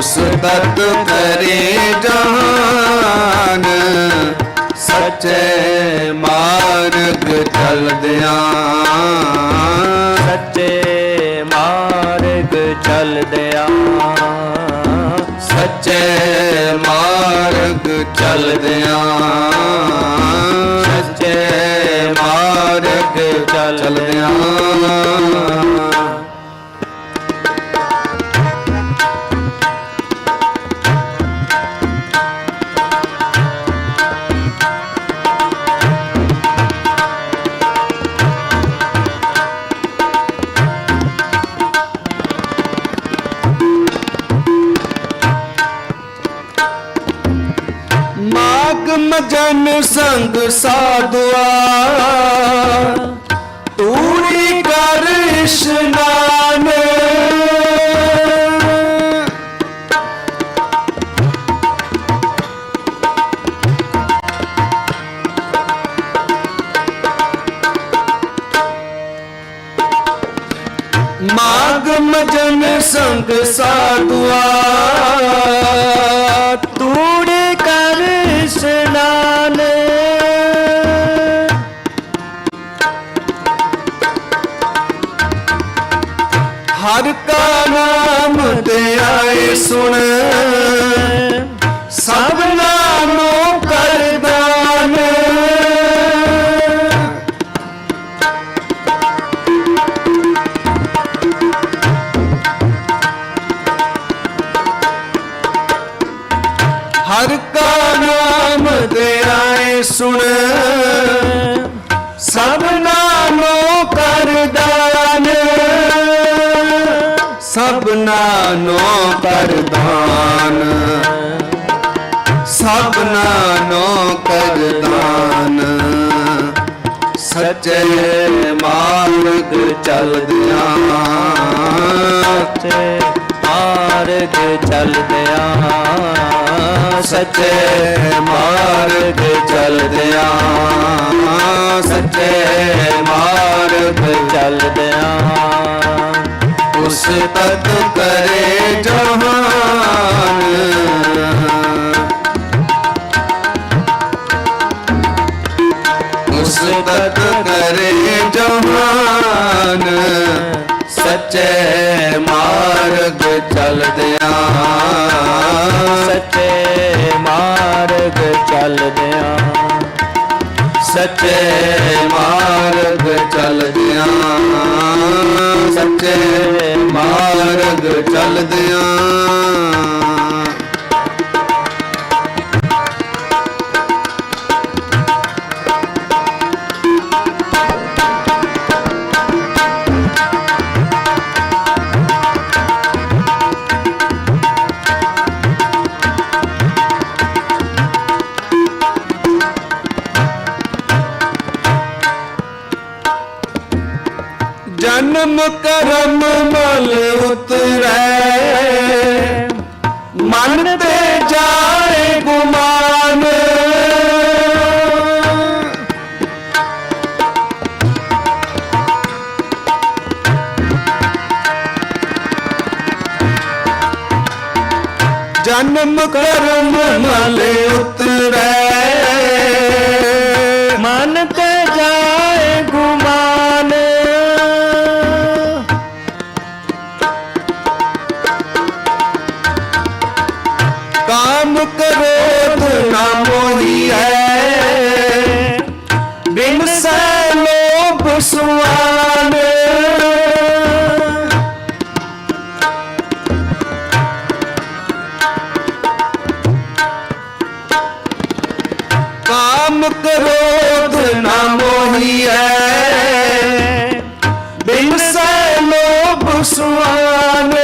ਉਸ ਤਤ ਕਰੇ ਜਹਾਨ ਸੱਚੇ ਮਾਰਗ ਚਲਦਿਆਂ। ਸੱਚੇ ਮਾਰਗ ਚੱਲਦਿਆਂ। ਸੱਚੇ ਮਾਰਗ ਚਲਦਿਆਂ। ਸੱਚੇ ਮਾਰਗ ਚਲਦਿਆਂ। ਮਾਗ ਮਜਨ ਸੰਗ ਸਾਧੁਆ ਤੂੜੀ ਕਰ ਇਸ਼ਨਾਨ ਮਾਗ ਮਜਨ ਸੰਗ ਸਾਧੁਆ ਤੂੜੀ ਕਰ ਇਸ਼ਨਾਨ ਹਰ ਕਾ ਨਾਮ ਤੇ ਆਏ ਸੁਣ। ਸਭ ਨਾਮੋਂ ਸੁਣ। ਸਭ ਨਾਮੋਂ ਕਰਦਾਨ ਸਭ ਨਾਮੋਂ ਕਰਦਾਨ ਸਭ ਨਾਮੋਂ ਕਰਦਾਨ ਸੱਚੇ ਮਾਰਗ ਚਲਦਿਆਂ ਸੱਚੇ ਮਾਰਗ ਚੱਲਦਿਆਂ, ਸੱਚੇ ਮਾਰਗ ਚਲਦਿਆਂ, ਸੱਚੇ ਮਾਰਗ ਚੱਲਦਿਆਂ। ਉਸ ਤਤ ਕਰੇ ਜਹਾਨ। ਉਸ ਤਤ ਕਰੇ ਜਹਾਨ। ਸੱਚੇ ਮਾਰਗ ਚਲਦਿਆਂ। ਸੱਚੇ ਮਾਰਗ ਚੱਲਦਿਆਂ। ਸੱਚੇ ਮਾਰਗ ਚਲਦਿਆਂ। ਸੱਚੇ ਮਾਰਗ ਚਲਦਿਆਂ। ਜਨਮ ਕਰਮ ਮਲ ਉਤਰੈ। ਮਨ ਤੇ ਜਾਏ ਗੁਮਾਨ। ਜਨਮ ਕਰਮ ਮਲ ਉਤਰੈ। ਸੁਆਨ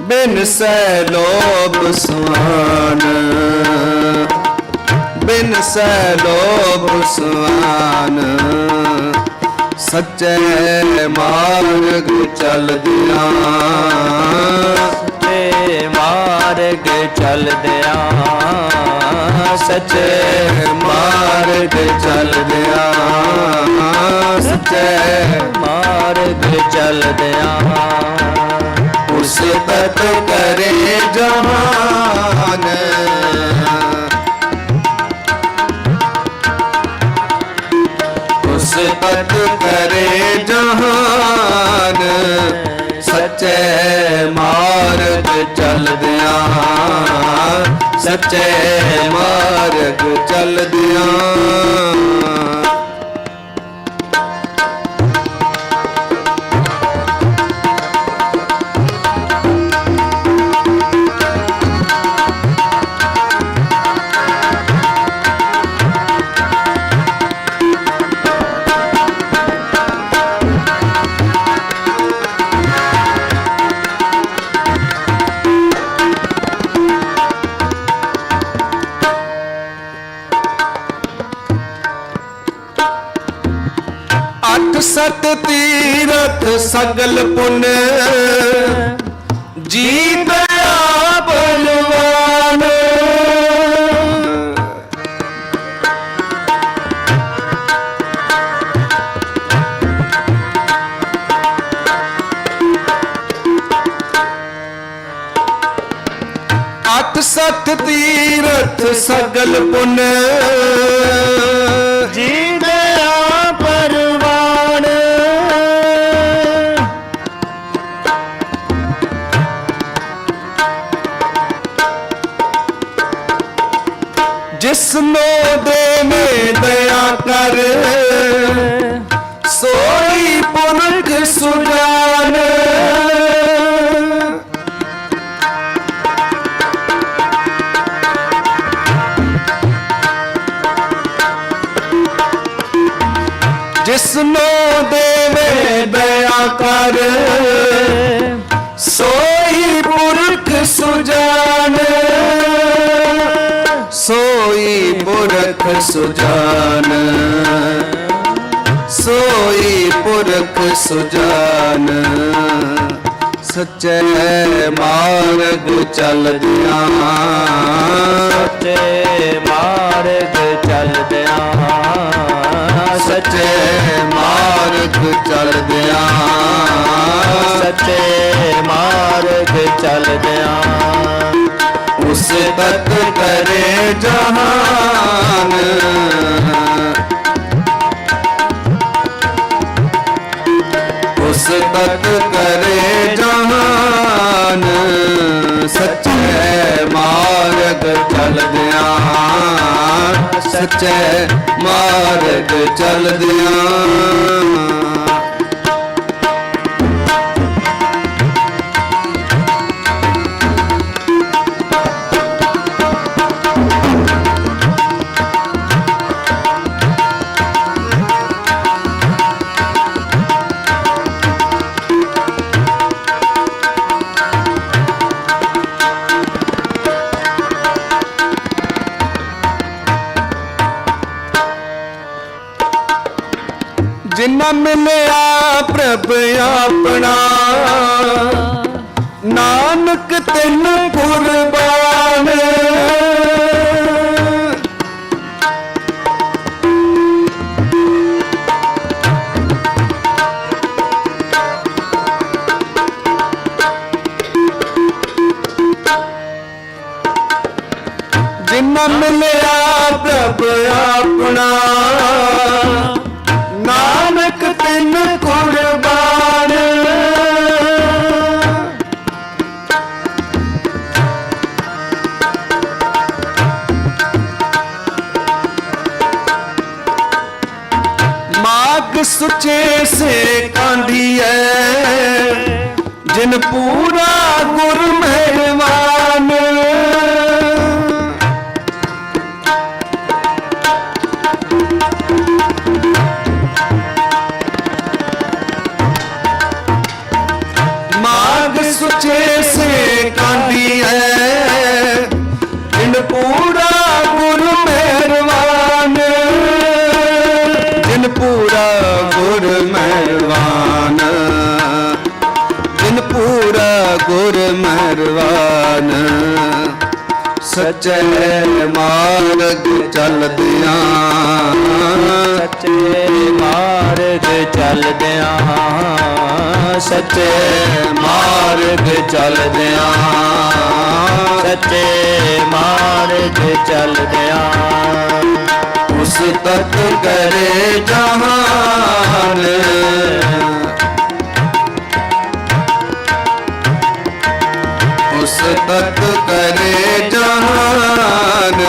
ਬਿਨ ਸੈ ਲੋਭ ਸੁਆਨ ਬਿਨ ਸੈ ਲੋਭ ਸੁਆਨ ਸੱਚੇ ਮਾਰਗ ਚਲਦਿਆਂ। ਤੇ ਮਾਰਗ ਚੱਲਦਿਆਂ। ਸੱਚੇ ਮਾਰਗ ਚਲਦਿਆਂ। ਸੱਚੇ ਮਾਰਗ ਚੱਲਦਿਆਂ ਉਸ ਤਤ ਕਰੇ ਜਹਾਨ ਉਸ ਤਤ ਕਰੇ ਜਹਾਨ ਸੱਚੇ ਮਾਰਗ ਚੱਲਦਿਆਂ। ਸੱਚੇ ਮਾਰਗ ਚੱਲਦਿਆਂ। ਅੱਠ ਤੀਰਥ ਸਗਲ ਪੁੰਨ। ਜੀਤ ਬਲਵਾਨ। ਅੱਠ ਸਤ ਤੀਰਥ ਸਗਲ ਪੁਨ। ਜੀ ਜਿਸ ਨੂੰ ਦੇਵੇਂ ਦਇਆ ਕਰ। ਸੋਈ ਪੁਰਖ ਸੁਜਾਨ। ਜਿਸ ਨੂੰ ਦੇਵੇਂ ਦਇਆ ਕਰ। ਪੁਰਖ ਸੁਜਾਨ। ਸੋਈ ਪੁਰਖ ਸੁਜਾਨ। ਸੱਚੇ ਮਾਰਗ ਚੱਲਦਿਆਂ ਸੱਚੇ ਮਾਰਗ ਚੱਲਦਿਆਂ ਸੱਚੇ ਮਾਰਗ ਜਹਾਨ। ਉਸ ਤਤ ਕਰੇ ਜਹਾਨ। ਸੱਚੇ ਮਾਰਗ ਚੱਲਦਿਆਂ ਸੱਚੇ ਮਾਰਗ ਚੱਲਦਿਆਂ ਜਿਨ੍ਹਾਂ ਮਿਲਿਆ ਪ੍ਰਭ ਆਪਣਾ। ਨਾਨਕ ਤੈਨੂੰ ਕੁਰਬਾਨ ਗੁਰ ਮਹਿਰਵਾਨ। ਜਿਨ ਪੂਰਾ ਗੁਰ ਮਿਹਰਬਾਨ ਸੱਚੇ ਮਾਰਗ ਚੱਲਦਿਆਂ ਸੱਚੇ ਮਾਰਗ ਚੱਲਦਿਆਂ ਸੱਚੇ ਮਾਰਗ ਚੱਲਦਿਆਂ। ਸੱਚੇ ਮਾਰਗ ਚੱਲਦਿਆਂ। ਉਸ ਤੱਕ ਕਰੇ ਜਹਾਨ ਉਸ ਤੱਕ ਕਰੇ ਜਹਾਨ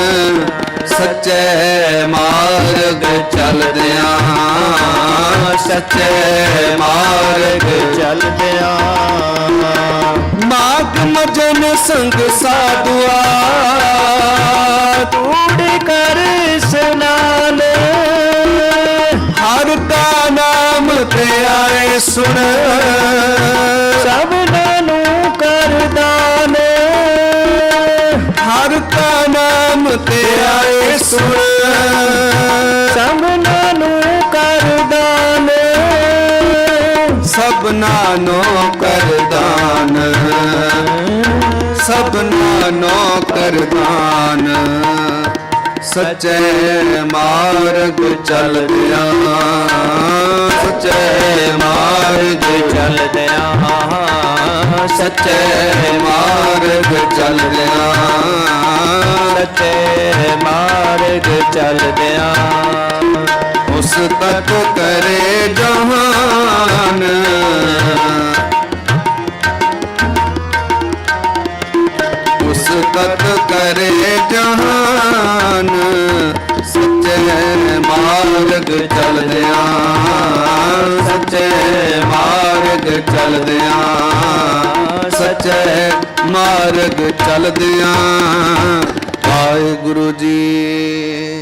ਸੱਚੇ ਮਾਰਗ ਚੱਲਦਿਆਂ ਸੱਚੇ ਮਾਰਗ। ਚੱਲਦਿਆਂ ਮਾਗ ਮਜਨ ਸੰਗ ਸਾਧੁਆ। ਤੂੜ ਕਰ ਸਨਾਨ ਹਰ ਦਾ ਨਾਮ ਤੇ ਆਏ ਸੁਣ। ਸਭਨਾਂ ਨੂੰ ਕਰਦਾਨ ਹਰ ਦਾ ਨਾਮ ਤੇ ਆਏ ਸੁਣ। ਸੱਚੇ ਮਾਰਗ ਚਲਦਿਆਂ ਸੱਚੇ ਮਾਰਗ ਚੱਲਦਿਆਂ ਸੱਚੇ ਮਾਰਗ ਚੱਲਦਿਆਂ ਸੱਚੇ ਮਾਰਗ ਚੱਲਦਿਆਂ ਉਸ ਤੱਕ ਕਰੇ ਜਹਾਨ ਉਸ ਤੱਕ ਕਰੇ ਜਹਾਨ ਸੱਚੇ ਮਾਰਗ ਚੱਲਦਿਆਂ, ਸੱਚੇ ਮਾਰਗ ਚੱਲਦਿਆਂ, ਸੱਚੇ ਮਾਰਗ ਚੱਲਦਿਆਂ, ਵਾਹਿਗੁਰੂ ਜੀ